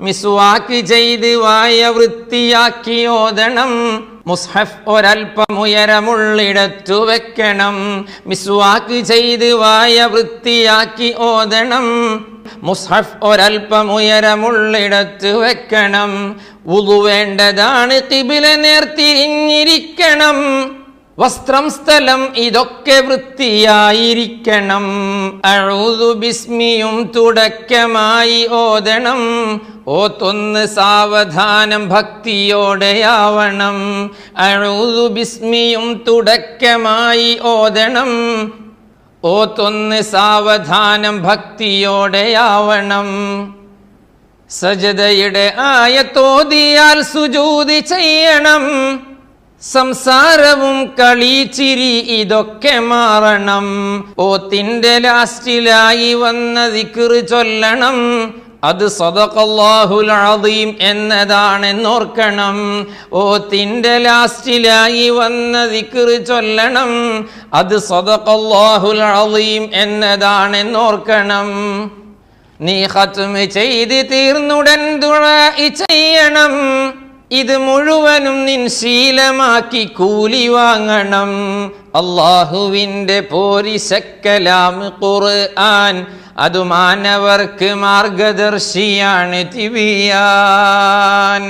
മിസ്വാക്ക് ചെയ്ത് വായ വൃത്തിയാക്കി ഓതണം. മുസ്ഹഫ് ഒരൽപ്പം ഉയരമുള്ളിടത്തു വെക്കണം. മിസ്വാക്ക് ചെയ്ത് വായ വൃത്തിയാക്കി ഓതണം. മുസ്ഹഫ് ഒരൽപ്പം ഉയരമുള്ളിടത്ത് വെക്കണം. ഉതു വേണ്ടതാണ് കിബില നേർത്തിരിഞ്ഞിരിക്കണം. വസ്ത്രം സ്ഥലം ഇതൊക്കെ വൃത്തിയായിരിക്കണം. അഴുതു ബിസ്മിയും തുടക്കമായി ഓതണം. ഓത്തൊന്ന് സാവധാനം ഭക്തിയോടെയാവണം. അഴുതു ബിസ്മിയും തുടക്കമായി ഓതണം. ഓത്തൊന്ന് സാവധാനം ഭക്തിയോടെയാവണം. സജതയുടെ ആയത്തോതിയാൽ സുജൂതി ചെയ്യണം. സംസാരവും കളിച്ചിരി ഇതൊക്കെ മാറണം. ഓത്തിന്റെ ലാസ്റ്റിലായി വന്ന ചൊല്ലണം. അത് സദഖല്ലാഹുൽ എന്നതാണെന്നോർക്കണം. തിന്റെ ലാസ്റ്റിലായി വന്ന ദിക്റ് ചൊല്ലണം. അത് സദഖല്ലാഹുൽ എന്നതാണെന്നോർക്കണം. നീ ഖത്മ് ചെയ്ത് തീർന്നുടൻ തുഴ ചെയ്യണം. ഇത് മുഴുവനും നിൻ ശീലമാക്കി കൂലി വാങ്ങണം. അള്ളാഹുവിന്റെ പോരിശക്കലാം ഖുർആൻ അത് മാനവർക്ക് മാർഗദർശിയാണ് തിവിയാൻ.